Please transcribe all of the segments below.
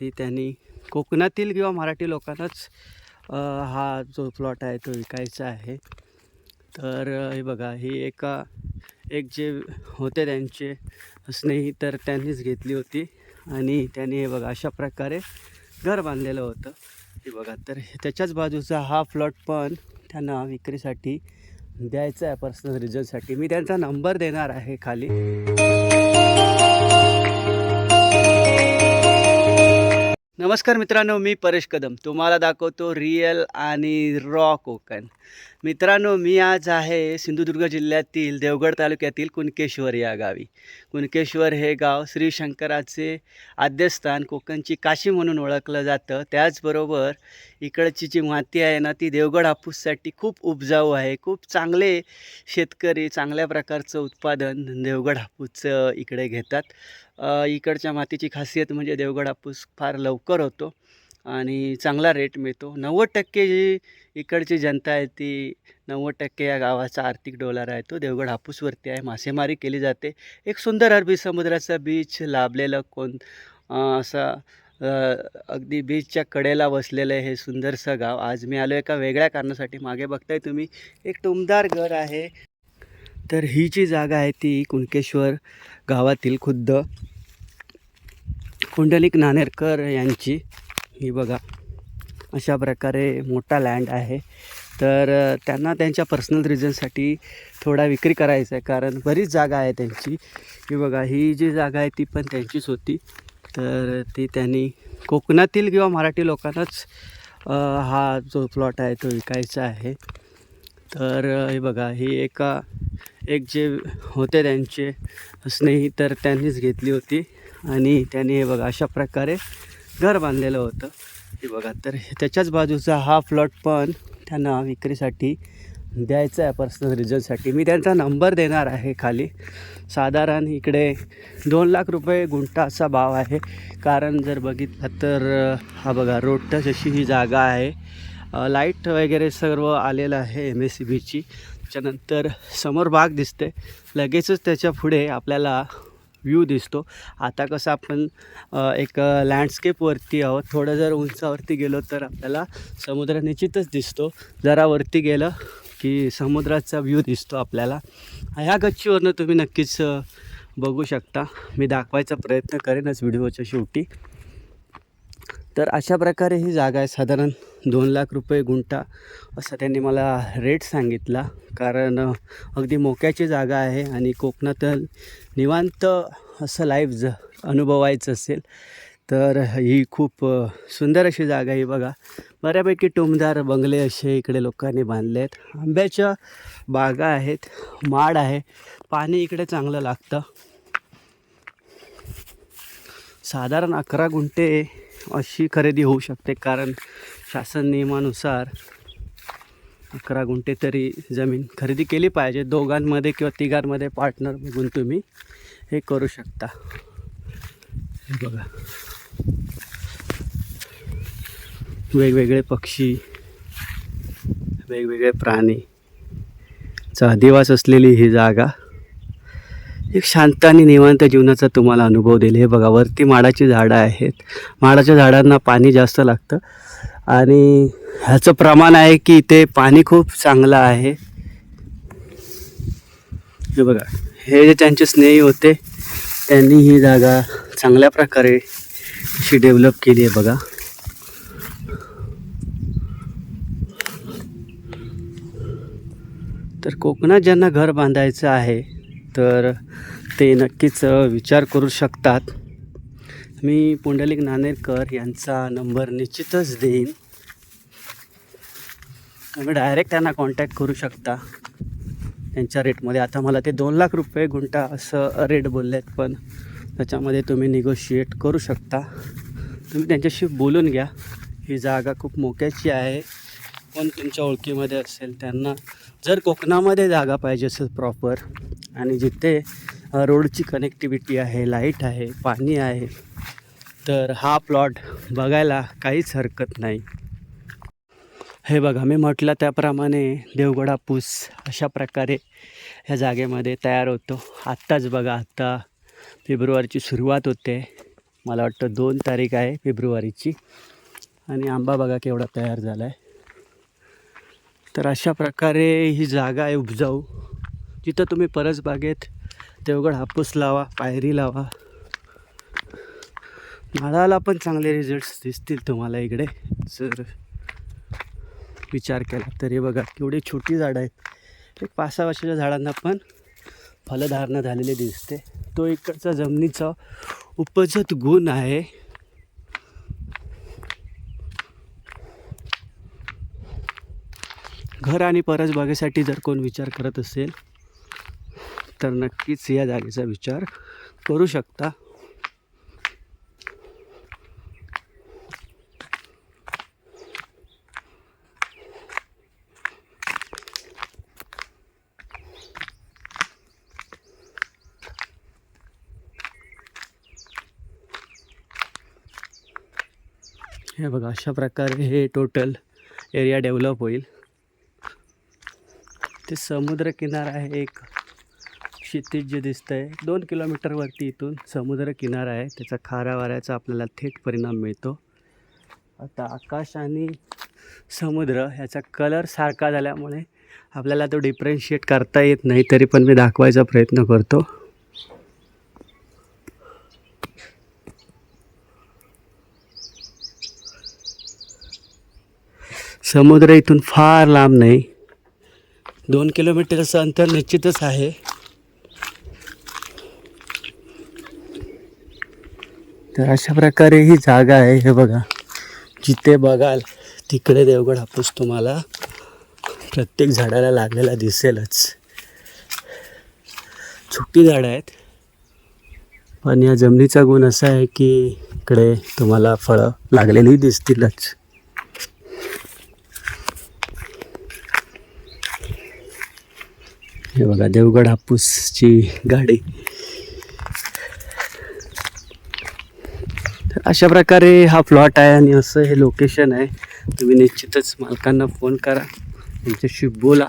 ती त्यांनी कोकणातील किंवा मराठी लोकांनाच हा जो प्लॉट आहे तो विकायचा आहे. तर हे बघा ही एका एक जे होते त्यांचे स्नेही तर त्यांनीच घेतली होती. आणि त्यांनी हे बघा अशा प्रकारे घर बांधलेलं होतं. हे बघा तर त्याच्याच बाजूचा हा प्लॉट पण त्यांना विक्रीसाठी द्यायचा आहे. पर्सनल रिझनसाठी मी त्यांचा नंबर देणार आहे खाली. नमस्कार मित्रांनो मी परेश कदम. तुम्हाला दाखवतो रिअल आणि रॉ कोकण. मित्रांनो मी आज आहे सिंधुदुर्ग जिल्ह्यातील देवगड तालुक्यातील कुणकेश्वर या गावी. कुणकेश्वर हे गाव श्री शंकराचे आद्यस्थान कोकणची काशी म्हणून ओळखलं जातं. त्याचबरोबर इकडची जी माती आहे ना ती देवगड हापूससाठी खूप उपजाऊ आहे. खूप चांगले शेतकरी चांगल्या प्रकारचं उत्पादन देवगड हापूसचं इकडे घेतात. इकडच्या मातीची खासियत म्हणजे देवगड हापूस फार लवकर होतो आणि चांगला रेट मिळतो. नव्वद टक्के जी इकडची जनता आहे ती नव्वद टक्के या गावाचा आर्थिक डोलार आहे. तो देवगड हापूसवरती आहे. मासेमारी केली जाते. एक सुंदर अरबी समुद्राचा बीच लाभलेलं कोण असा अगदी बीचच्या कडेला बसलेलं हे सुंदरसं गाव. आज मी आलो एका वेगळ्या कारणासाठी. मागे बघताय तुम्ही एक टुमदार घर आहे. तर ही जी जागा आहे ती कुणकेश्वर गावातील खुद्द. कुंडलिक नानेरकर यांची. ही बघा अशा प्रकारे मोठा लँड आहे. तर त्यांना त्यांच्या पर्सनल रिझनसाठी थोडा विक्री करायचा आहे. कारण बरीच जागा आहे त्यांची. ही बघा ही जी जागा आहे ती पण त्यांचीच होती. तर ती त्यांनी कोकणातील किंवा मराठी लोकांनाच हा जो प्लॉट आहे तो विकायचा आहे. तर हे बघा ही एका एक जे होते त्यांचे स्नेही तर त्यांनीच घेतली होती. आणि त्यांनी हे बघा अशा प्रकारे घर बांधलेलं होतं. हे बघा तर त्याच्याच बाजूचा हा प्लॉट पण त्यांना विक्रीसाठी द्यायचं आहे पर्सनल रिझनसाठी मी त्यांचा नंबर देणार आहे खाली. साधारण इकडे दोन लाख रुपये गुंठा असा भाव आहे. कारण जर बघितलं तर हा बघा रोड अशी ही जागा आहे. लाइट वगैरे सर्व आलेलं आहे एम एस सी बीची त्याच्यानंतर समोर बाग दिसते. लगेचच त्याच्या पुढे आपल्याला व्ह्यू दिसतो. आता कसं आपण एक लँडस्केपवरती आहोत. थोडं जर उंचावरती गेलो तर आपल्याला समुद्र निश्चितच दिसतो. जरा वरती गेलं की समुद्राचा व्ह्यू दिसतो आपल्याला. ह्या गच्चीवरनं तुम्ही नक्कीच बघू शकता. मी दाखवायचा प्रयत्न करेनच व्हिडिओच्या शेवटी. तर अशा प्रकारे ही जागा आहे. साधारण दोन लाख रुपये गुंठा असं त्यांनी मला रेट सांगितला. कारण अगदी मोक्याची जागा आहे आणि कोकणात निवांत असं लाईफ ज अनुभवायचं असेल. तर ही खूप सुंदर अशी जागा आहे बघा. बऱ्यापैकी टुमदार बंगले असे इकडे लोकांनी बांधले आहेत. आंब्याच्या बागा आहेत माड आहे. पाणी इकडे चांगलं लागतं. साधारण अकरा गुंठे अशी खरेदी होऊ शकते कारण शासन नियमानुसार अकरा गुंठे तरी जमीन खरेदी केली पाहिजे. दोघांमध्ये किंवा तिघांमध्ये पार्टनर बघून तुम्ही हे करू शकता. बघा. वेगवेगळे पक्षी वेगवेगळे प्राणी. चा अधिवास असलेली ही जागा एक शांत आणि निवांत जीवनाचा तुम्हाला अनुभव देईल. हे बघा वरती माडाची झाडं आहेत. माडाच्या झाडांना पाणी जास्त लागतं. आणि ह्याचं प्रमाण आहे की इथे पाणी खूप चांगलं आहे. हे बघा हे जे त्यांचे स्नेही होते त्यांनी ही जागा चांगल्या प्रकारे कशी डेव्हलप केली आहे बघा. तर कोकणात ज्यांना घर बांधायचं आहे तर ते नक्कीच विचार करू शकतात. मी पुंडलिक नाणेरकर यांचा नंबर निश्चितच देईन. तुम्ही डायरेक्ट त्यांना कॉन्टॅक्ट करू शकता. त्यांच्या रेटमध्ये आता मला ते दोन लाख रुपये गुंठा असं रेट बोलले आहेत पण त्याच्यामध्ये तुम्ही निगोशिएट करू शकता. तुम्ही त्यांच्याशी बोलून घ्या. ही जागा खूप मोक्याची आहे. कोण तुमच्या ओळखीमध्ये असेल त्यांना जर कोकणामध्ये जागा पाहिजे असेल प्रॉपर आणि जिथे रोडची कनेक्टिव्हिटी आहे लाइट आहे पाणी आहे तर हा प्लॉट बघायला काहीच हरकत नाही. हे बघा मी म्हटलं त्याप्रमाणे देवगडापूस अशा प्रकारे ह्या जागेमध्ये तयार होतो. आत्ताच बघा आत्ता फेब्रुवारीची सुरुवात होते. मला वाटतं दोन तारीख आहे फेब्रुवारीची. आणि आंबा बघा केवढा तयार झाला आहे तर अशा प्रकारे ही जागा आहे उपजाऊ. जिथं तुम्ही परसबागेत देवगड हापूस लावा पायरी लावा. नारळाला पण चांगले रिझल्ट्स दिसतील तुम्हाला इकडे. जर विचार केला तर हे बघा केवढी छोटी झाडं आहेत. एक पाच सहा वर्षाच्या झाडांना पण फलधारणा झालेली दिसते. तो इकडचा जमिनीचा उपजत गुण आहे. घर आणि परसबागेसाठी जर कोण विचार करत असेल तर नक्कीच या जागेचा विचार करू शकता. हे बघा अशा प्रकारे हे टोटल एरिया डेव्हलप होईल. ते समुद्रकिनारा आहे एक. क्षितिज जे दिसतं आहे दोन किलोमीटरवरती इथून समुद्रकिनारा आहे. त्याचा खारा वाऱ्याचा आपल्याला थेट परिणाम मिळतो. आता आकाश आणि समुद्र ह्याचा कलर सारखा झाल्यामुळे आपल्याला तो डिफरन्शिएट करता येत नाही तरी पण मी दाखवायचा प्रयत्न करतो. समुद्र इथून फार लांब नाही. दोन किलोमीटरचं अंतर निश्चितच आहे. तर अशा प्रकारे ही जागा आहे हे बघा. जिथे बघाल तिकडे देवगड हापूस तुम्हाला प्रत्येक झाडाला लागलेला दिसेलच. छोटी झाडं आहेत. पण या जमिनीचा गुण असा आहे की इकडे तुम्हाला फळं लागलेली दिसतीलच. हे बघा देवगड हापूसची गाडी. अशा प्रकारे हा प्लॉट आहे आणि असं हे लोकेशन आहे. तुम्ही निश्चितच मालकांना फोन करा त्यांच्याशी बोला.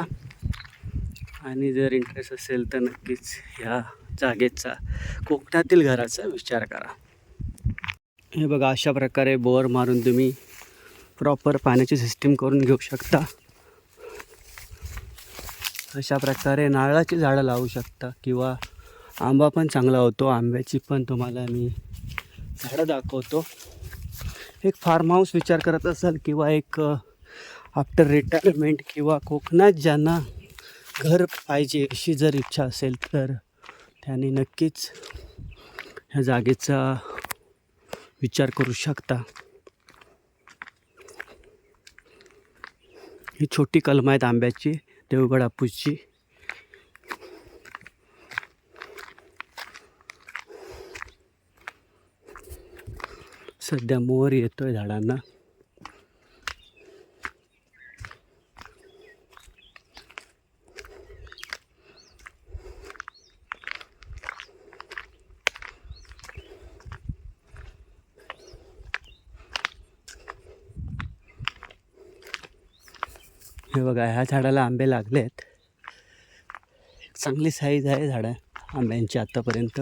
आणि जर इंटरेस्ट असेल तर नक्कीच ह्या जागेचा कोकणातील घराचा विचार करा. हे बघा अशा प्रकारे बोर मारून तुम्ही प्रॉपर पाण्याची सिस्टीम करून घेऊ शकता. अशा प्रकारे नारळाची झाडं लावू शकता किंवा आंबा पण चांगला होतो. आंब्याची पण तुम्हाला मी झाडं दाखवतो. एक फार्म हाऊस विचार करत असाल किंवा एक आफ्टर रिटायरमेंट किंवा कोकणात ज्यांना घर पाहिजे अशी जर इच्छा असेल तर त्यांनी नक्कीच ह्या जागेचा विचार करू शकता. ही छोटी कलम आहेत आंब्याची. देवगड हापूसची सध्या मोहर येतोय झाडांना हे बघा ह्या झाडाला आंबे लागले आहेत चांगली साईज आहे झाडं आंब्यांची आत्तापर्यंत